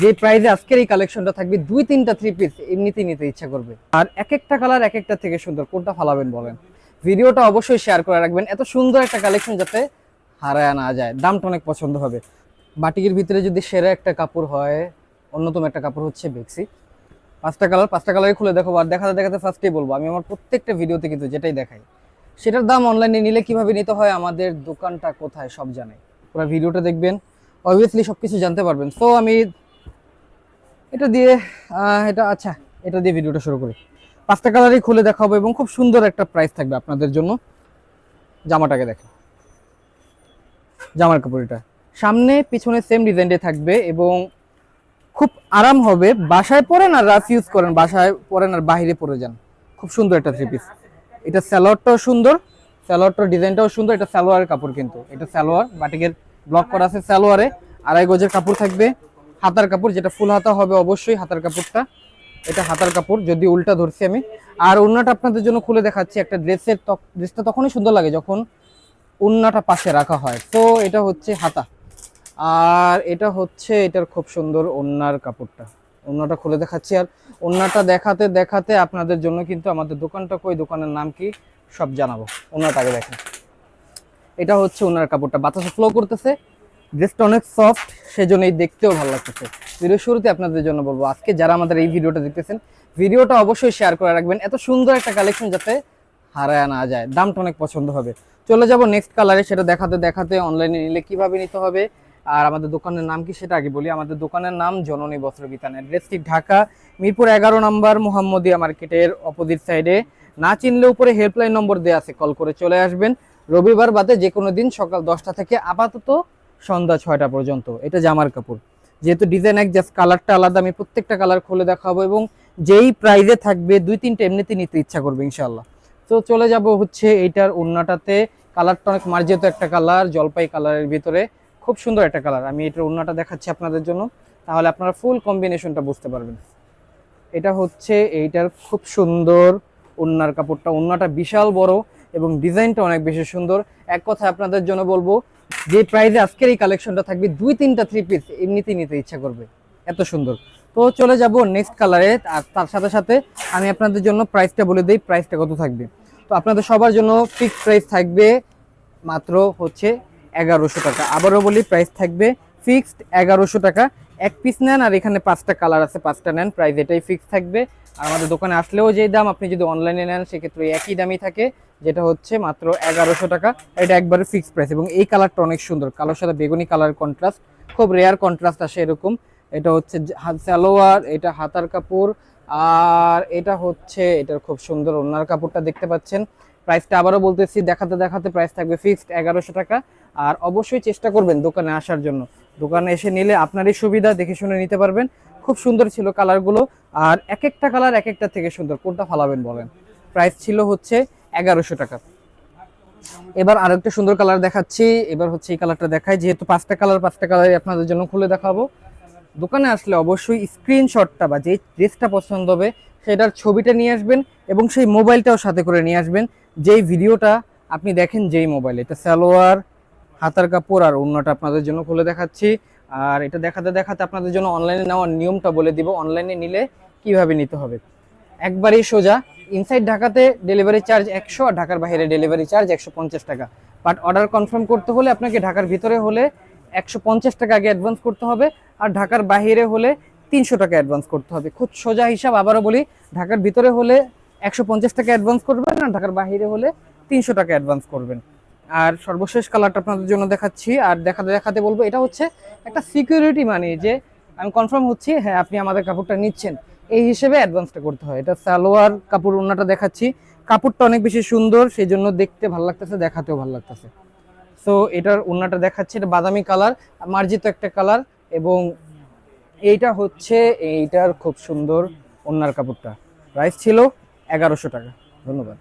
যে প্রাইসে আজকের এই কালেকশনটা থাকবে, দুই তিনটা থ্রি পিস এমনিতেই নিতে ইচ্ছা করবে। আর এক একটা কালার এক একটা থেকে সুন্দর, কোনটা ফালাবেন বলেন? ভিডিওটা অবশ্যই শেয়ার করে রাখবেন, এত সুন্দর একটা কালেকশন যাতে হারায় না যায়। দামটা অনেক পছন্দ হবে। বাটিকের ভিতরে যদি সেরা একটা কাপড় হয়, অন্যতম একটা কাপড় হচ্ছে বেক্সি। পাঁচটা কালার পাঁচটা কালারই খুলে দেখো, আর দেখাতে দেখাতে ফার্স্টেই বলব, আমি আমার প্রত্যেকটা ভিডিওতে কিন্তু যেটাই দেখাই, সেটার দাম অনলাইনে নিলে কীভাবে নিতে হয়, আমাদের দোকানটা কোথায় সব জানে। পুরো ভিডিওটা দেখবেন অবভিয়াসলি সব কিছু জানতে পারবেন। তো আমি এটা দিয়ে এটা আচ্ছা এটা দিয়ে ভিডিওটা শুরু করি। পাঁচটা কালারই খুলে দেখাবো এবং খুব সুন্দর একটা প্রাইস থাকবে আপনাদের জন্য। জামাটাকে দেখেন। জামার কাপড়টা। সামনে, পিছনে সেম ডিজাইনটা থাকবে এবং খুব আরাম হবে। বাসায় পরেন আর রাফ ইউজ করেন। বাসায় পরেন আর বাইরে পরে যান। খুব সুন্দর একটা থ্রি পিস এটা স্যালোয়ারটাও সুন্দর। স্যালোয়ারটার ডিজাইনটাও সুন্দর। এটা সালোয়ারের কাপড় কিন্তু। এটা সালোয়ার, বাটিকের ব্লক করা আছে সালোয়ারে। আড়াই গজের কাপড় থাকবে। হাতার কাপড়, যেটা ফুল হাতা হবে অবশ্যই হাতার কাপড়টা। এটা হাতার কাপড়, যদি উল্টা ধরছি আমি। আর ওড়নাটা আপনাদের জন্য খুলে দেখাচ্ছি, একটা ড্রেসের ড্রেসটা তখনই সুন্দর লাগে যখন ওড়নাটা পাশে রাখা হয়। তো এটা হচ্ছে হাতা। আর এটা হচ্ছে, এটার খুব সুন্দর ওড়নার কাপড়টা। ওড়নাটা খুলে দেখাচ্ছি। আর ওড়নাটা দেখাতে দেখাতে আপনাদের জন্য কিন্তু আমাদের দোকানটা কই, দোকানের নাম কি? সব জানাব। ওড়নাটা আগে দেখেন। এটা হচ্ছে ওনার কাপড়টা। বাতাসে ফ্লো করতেছে। ড্রেসটা অনেক সফট সেজন্য এই দেখতেও ভালো লাগতেছে। ভিডিও শুরুতে আপনাদের জন্য বলব, আজকে যারা আমাদের এই ভিডিওটা দেখতেছেন, ভিডিওটা অবশ্যই শেয়ার করে রাখবেন। এত সুন্দর একটা কালেকশন যাতে হারায় না যায়, দামটা অনেক পছন্দ হবে। চলে যাব নেক্সট কালারে সেটা দেখাতে দেখাতে অনলাইনে নিলে কীভাবে নিতে হবে? আর আমাদের দোকানের নাম কি সেটা আগে বলি। আমাদের দোকানের নাম জননী বস্ত্র বিতান। অ্যাড্রেসটি ঢাকা, মিরপুর এগারো নম্বর মোহাম্মদিয়া মার্কেটের অপোজিট সাইডে না চিনলে উপরে হেল্পলাইন নম্বর দেওয়া আছে কল করে চলে আসবেন। রবিবার বাদে যে কোনো দিন সকাল দশটা থেকে আপাতত সন্ধ্যা ছয়টা পর্যন্ত। এটা জামার কাপড়। যেহেতু ডিজাইন এক জাস্ট কালারটা আলাদা, আমি প্রত্যেকটা কালার খুলে দেখাবো এবং যেই প্রাইজে থাকবে, দুই, তিনটে এমনিতে নিতে ইচ্ছা করবে ইনশাল্লাহ তো চলে যাব হচ্ছে এইটার ওড়নাটাতে। কালারটা অনেক মার্জিত একটা কালার জলপাই কালারের ভিতরে। খুব সুন্দর একটা কালার আমি এটার ওড়নাটা দেখাচ্ছি আপনাদের জন্য। তাহলে আপনারা ফুল কম্বিনেশনটা বুঝতে পারবেন। এটা হচ্ছে এইটার খুব সুন্দর ওড়নার কাপড়টা। ওড়নাটা বিশাল বড় এবং ডিজাইনটা অনেক বেশি সুন্দর। এক কথা আপনাদের জন্য বলব যে প্রাইসে আজকের এই কালেকশনটা থাকবে, দুই তিনটা থ্রি পিস এমনিতেই নিতে ইচ্ছা করবে। এত সুন্দর। তো চলে যাব নেক্সট কালারে আর তার সাথে সাথে আমি আপনাদের জন্য প্রাইসটা বলে দিই প্রাইসটা কত থাকবে। তো আপনাদের সবার জন্য ফিক্সড প্রাইস থাকবে মাত্র হচ্ছে এগারোশো টাকা। আবারও বলি প্রাইস থাকবে ফিক্সড এগারোশো টাকা। এক পিস নেন আর এখানে পাঁচটা কালার আছে, পাঁচটা নেন, প্রাইস এটাই ফিক্স থাকবে। আর আমাদের দোকানে আসলেও যেই দাম আপনি যদি অনলাইনে নেন, সেক্ষেত্রে একই দামই থাকে, যেটা হচ্ছে মাত্র এগারোশো টাকা। এটা একবারে ফিক্স প্রাইস এবং এই কালারটা অনেক সুন্দর। কালোর সাথে বেগুনি কালার কন্ট্রাস্ট খুব রেয়ার কন্ট্রাস্ট আসে এরকম। এটা হচ্ছে সালোয়ার, এটা হাতার কাপড়, আর এটা হচ্ছে, এটার খুব সুন্দর ওনার কাপড়টা দেখতে পাচ্ছেন। প্রাইসটা আবারও বলতেছি, দেখাতে দেখাতে প্রাইস থাকবে ফিক্সড এগারোশো টাকা। আর অবশ্যই চেষ্টা করবেন দোকানে আসার জন্য। দোকানে এসে নিলে আপনারই সুবিধা, দেখে শুনে নিতে পারবেন। খুব সুন্দর ছিল কালারগুলো। আর এক একটা কালার এক একটা থেকে সুন্দর। কোনটা ফালাবেন বলেন? প্রাইস ছিল হচ্ছে এগারোশো টাকা। এবার আর একটা সুন্দর কালার দেখাচ্ছি। এবার হচ্ছে এই কালারটা দেখাই। যেহেতু পাঁচটা কালার, পাঁচটা কালারই আপনাদের জন্য খুলে দেখাবো। দোকানে আসলে অবশ্যই স্ক্রিনশটটা বা যে ড্রেসটা পছন্দ হবে, সেটার ছবিটা নিয়ে আসবেন এবং সেই মোবাইলটাও সাথে করে নিয়ে আসবেন। যেই ভিডিওটা আপনি দেখেন, যেই মোবাইল, এটা সালোয়ার হাতার কাপড় আর অন্যটা আপনাদের জন্য খুলে দেখাচ্ছি। আর এটা দেখাতে দেখাতে আপনাদের জন্য অনলাইনে নেওয়ার নিয়মটা বলে দিব। অনলাইনে নিলে কীভাবে নিতে হবে? একবারেই সোজা ইনসাইড ঢাকাতে ডেলিভারি চার্জ একশো আর ঢাকার বাইরে ডেলিভারি চার্জ একশো পঞ্চাশ টাকা। বাট অর্ডার কনফার্ম করতে হলে আপনাকে ঢাকার ভিতরে হলে একশো পঞ্চাশ টাকা আগে অ্যাডভান্স করতে হবে আর ঢাকার বাইরে হলে তিনশো টাকা অ্যাডভান্স করতে হবে। খুব সোজা হিসাব আবারও বলি, ঢাকার ভিতরে হলে একশো পঞ্চাশ টাকা অ্যাডভান্স করবেন আর ঢাকার বাইরে হলে তিনশো টাকা অ্যাডভান্স করবেন। আর সর্বশেষ কালারটা আপনাদের জন্য দেখাচ্ছি। আর দেখাতে দেখাতে বলব, এটা হচ্ছে একটা সিকিউরিটি মানে যে আমি কনফার্ম হচ্ছি হ্যাঁ আপনি আমাদের কাপড়টা নিচ্ছেন। এই হিসেবে অ্যাডভান্সটা করতে হয়। এটা সালোয়ার কাপড় ওনাটা দেখাচ্ছি। কাপড়টা অনেক বেশি সুন্দর সেই জন্য দেখতে ভালো লাগতেছে, দেখাতেও ভালো লাগতেছে। সো এটার ওনাটা দেখাচ্ছে, এটা বাদামি কালার মার্জিত একটা কালার এবং এইটা হচ্ছে, এইটার খুব সুন্দর ওনার কাপড়টা। প্রাইস ছিল এগারোশো টাকা। ধন্যবাদ।